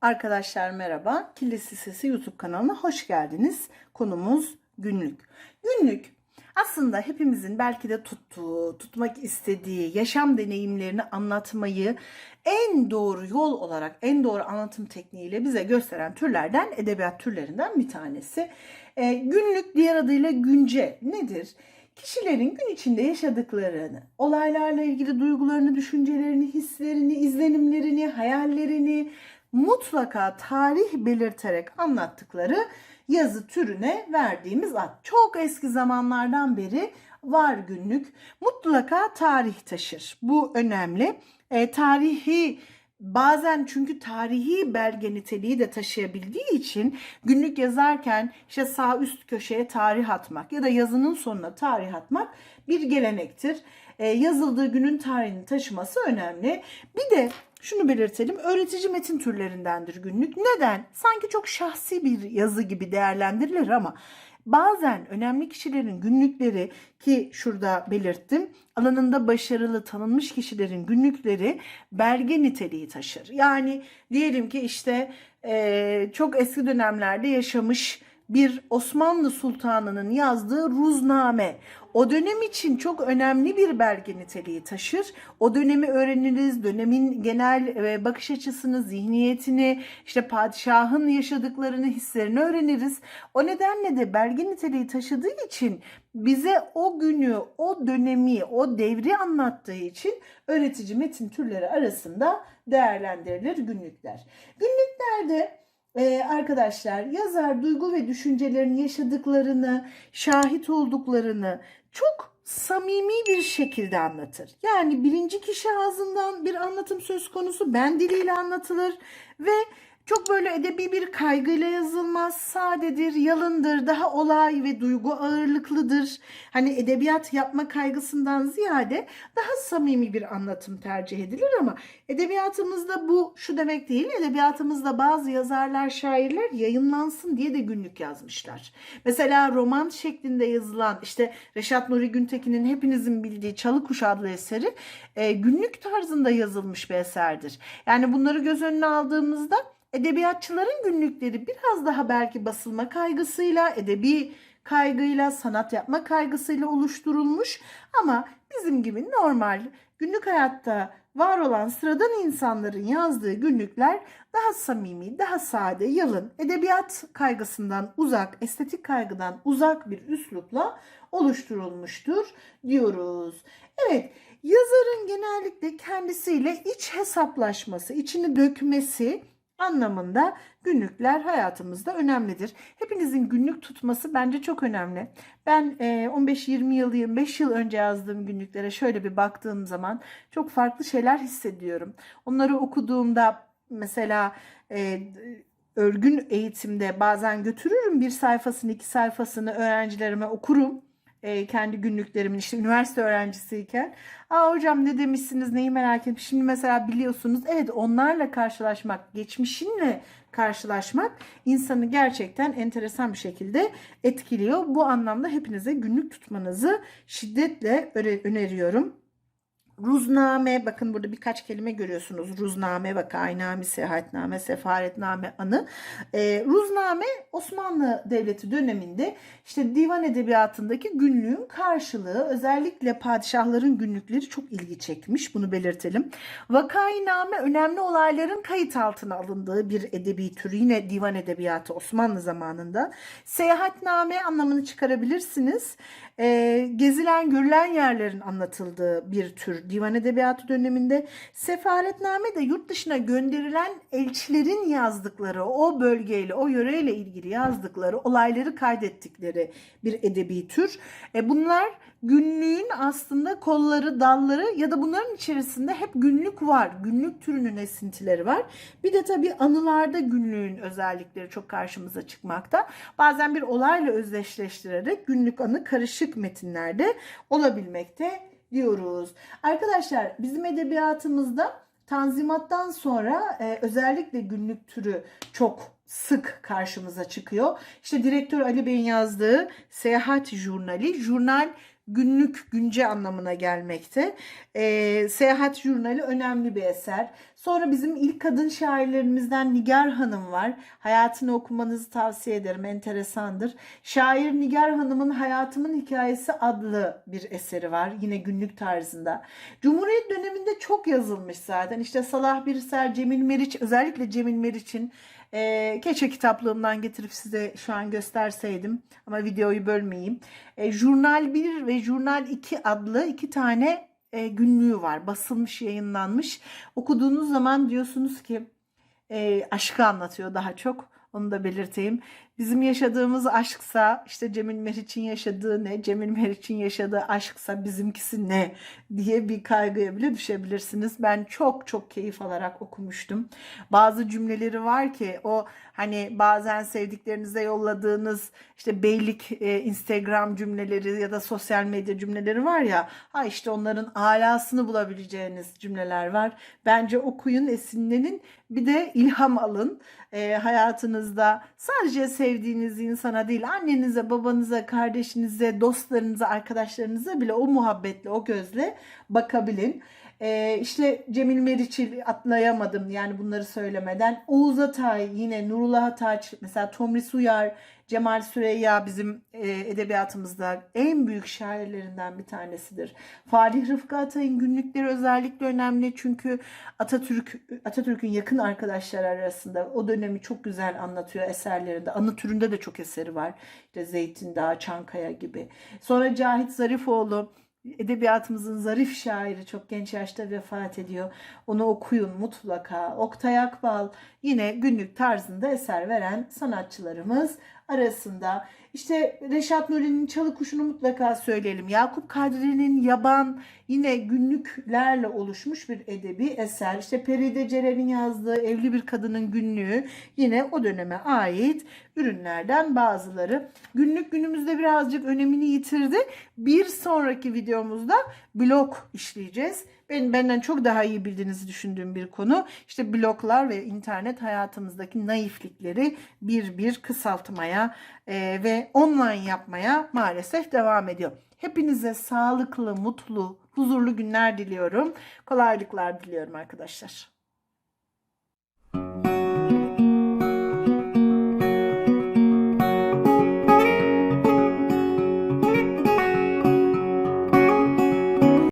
Arkadaşlar merhaba. Kilisi Sesi YouTube kanalına hoş geldiniz. Konumuz günlük. Günlük aslında hepimizin belki de tuttuğu, tutmak istediği yaşam deneyimlerini anlatmayı en doğru yol olarak, en doğru anlatım tekniğiyle bize gösteren türlerden, edebiyat türlerinden bir tanesi. Ee, günlük diğer adıyla günce nedir? Kişilerin gün içinde yaşadıklarını, olaylarla ilgili duygularını, düşüncelerini, hislerini, izlenimlerini, hayallerini mutlaka tarih belirterek anlattıkları yazı türüne verdiğimiz ad. Çok eski zamanlardan beri var günlük. Mutlaka tarih taşır. Bu önemli. E, tarihi bazen çünkü tarihi belge niteliği de taşıyabildiği için günlük yazarken işte sağ üst köşeye tarih atmak ya da yazının sonuna tarih atmak bir gelenektir. E, yazıldığı günün tarihini taşıması önemli. Bir de şunu belirtelim. Öğretici metin türlerindendir günlük. Neden? Sanki çok şahsi bir yazı gibi değerlendirilir ama bazen önemli kişilerin günlükleri ki şurada belirttim alanında başarılı tanınmış kişilerin günlükleri belge niteliği taşır. Yani diyelim ki işte çok eski dönemlerde yaşamış bir Osmanlı Sultanı'nın yazdığı ruzname o dönem için çok önemli bir belge niteliği taşır. O dönemi öğreniriz, dönemin genel e, bakış açısını, zihniyetini, işte padişahın yaşadıklarını, hislerini öğreniriz. O nedenle de belge niteliği taşıdığı için bize o günü, o dönemi, o devri anlattığı için öğretici metin türleri arasında değerlendirilir günlükler. Günlüklerde ee, arkadaşlar yazar duygu ve düşüncelerini yaşadıklarını, şahit olduklarını çok samimi bir şekilde anlatır. Yani birinci kişi ağzından bir anlatım söz konusu ben diliyle anlatılır ve çok böyle edebi bir kaygıyla yazılmaz, sadedir, yalındır, daha olay ve duygu ağırlıklıdır. Hani edebiyat yapma kaygısından ziyade daha samimi bir anlatım tercih edilir ama edebiyatımızda bu şu demek değil. Edebiyatımızda bazı yazarlar, şairler yayınlansın diye de günlük yazmışlar. Mesela roman şeklinde yazılan işte Reşat Nuri Güntekin'in hepinizin bildiği Çalıkuş adlı eseri e, günlük tarzında yazılmış bir eserdir. Yani bunları göz önüne aldığımızda edebiyatçıların günlükleri biraz daha belki basılma kaygısıyla, edebi kaygıyla, sanat yapma kaygısıyla oluşturulmuş ama bizim gibi normal günlük hayatta var olan sıradan insanların yazdığı günlükler daha samimi, daha sade, yalın, edebiyat kaygısından uzak, estetik kaygıdan uzak bir üslupla oluşturulmuştur diyoruz. Evet, yazarın genellikle kendisiyle iç hesaplaşması, içini dökmesi anlamında günlükler hayatımızda önemlidir. Hepinizin günlük tutması bence çok önemli. Ben 15-20 yıl, 25 yıl önce yazdığım günlüklere şöyle bir baktığım zaman çok farklı şeyler hissediyorum. Onları okuduğumda mesela e, örgün eğitimde bazen götürürüm bir sayfasını, iki sayfasını öğrencilerime okurum e, kendi günlüklerimin işte üniversite öğrencisiyken. Aa hocam ne demişsiniz neyi merak ettim. Şimdi mesela biliyorsunuz evet onlarla karşılaşmak, geçmişinle karşılaşmak insanı gerçekten enteresan bir şekilde etkiliyor. Bu anlamda hepinize günlük tutmanızı şiddetle öneriyorum. Ruzname bakın burada birkaç kelime görüyorsunuz. Ruzname, vakainame, seyahatname, sefaretname anı. E, ruzname Osmanlı Devleti döneminde işte divan edebiyatındaki günlüğün karşılığı özellikle padişahların günlükleri çok ilgi çekmiş. Bunu belirtelim. Vakainame önemli olayların kayıt altına alındığı bir edebi tür. Yine divan edebiyatı Osmanlı zamanında. Seyahatname anlamını çıkarabilirsiniz. E, gezilen görülen yerlerin anlatıldığı bir tür divan edebiyatı döneminde sefaretname de yurt dışına gönderilen elçilerin yazdıkları o bölgeyle o yöreyle ilgili yazdıkları olayları kaydettikleri bir edebi tür. E bunlar günlüğün aslında kolları, dalları ya da bunların içerisinde hep günlük var. Günlük türünün esintileri var. Bir de tabii anılarda günlüğün özellikleri çok karşımıza çıkmakta. Bazen bir olayla özdeşleştirerek günlük anı karışık metinlerde olabilmekte diyoruz. Arkadaşlar bizim edebiyatımızda Tanzimattan sonra e, özellikle günlük türü çok sık karşımıza çıkıyor. İşte direktör Ali Bey'in yazdığı Seyahat Jurnali, jurnal günlük, günce anlamına gelmekte. Ee, Seyahat Jurnali önemli bir eser. Sonra bizim ilk kadın şairlerimizden Nigar Hanım var. Hayatını okumanızı tavsiye ederim. Enteresandır. Şair Nigar Hanım'ın Hayatımın Hikayesi adlı bir eseri var. Yine günlük tarzında. Cumhuriyet döneminde çok yazılmış zaten. İşte Salah Birsel, Cemil Meriç, özellikle Cemil Meriç'in e, keşke kitaplığımdan getirip size şu an gösterseydim ama videoyu bölmeyeyim. E, Jurnal 1 ve Jurnal 2 adlı iki tane e, günlüğü var. Basılmış, yayınlanmış. Okuduğunuz zaman diyorsunuz ki e, aşkı anlatıyor daha çok. Onu da belirteyim. Bizim yaşadığımız aşksa işte Cemil Meriç'in yaşadığı ne, Cemil Meriç'in yaşadığı aşksa bizimkisi ne diye bir kaygıya bile düşebilirsiniz. Ben çok çok keyif alarak okumuştum. Bazı cümleleri var ki o hani bazen sevdiklerinize yolladığınız işte beylik e, Instagram cümleleri ya da sosyal medya cümleleri var ya ha işte onların alasını bulabileceğiniz cümleler var. Bence okuyun, esinlenin bir de ilham alın. E, hayatınızda sadece sevdiğiniz insana değil annenize, babanıza, kardeşinize, dostlarınıza, arkadaşlarınıza bile o muhabbetle, o gözle bakabilin. Ee, işte Cemil Meriç'i atlayamadım yani bunları söylemeden. Oğuz Atay yine Nurullah Ataç mesela Tomris Uyar, Cemal Süreyya bizim e, edebiyatımızda en büyük şairlerinden bir tanesidir. Falih Rıfkı Atay'ın günlükleri özellikle önemli çünkü Atatürk Atatürk'ün yakın arkadaşlar arasında o dönemi çok güzel anlatıyor eserlerinde. Anı türünde de çok eseri var. İşte Zeytin Dağı, Çankaya gibi. Sonra Cahit Zarifoğlu edebiyatımızın zarif şairi çok genç yaşta vefat ediyor. Onu okuyun mutlaka. Oktay Akbal yine günlük tarzında eser veren sanatçılarımız arasında. İşte Reşat Nuri'nin Çalı Kuşu'nu mutlaka söyleyelim. Yakup Kadri'nin Yaban yine günlüklerle oluşmuş bir edebi eser. İşte Peride Ceren'in yazdığı Evli Bir Kadının Günlüğü yine o döneme ait ürünlerden bazıları. Günlük günümüzde birazcık önemini yitirdi. Bir sonraki videomuzda blog işleyeceğiz. Ben benden çok daha iyi bildiğinizi düşündüğüm bir konu. İşte bloglar ve internet hayatımızdaki naiflikleri bir bir kısaltmaya e, ve online yapmaya maalesef devam ediyor. Hepinize sağlıklı, mutlu, huzurlu günler diliyorum. Kolaylıklar diliyorum arkadaşlar.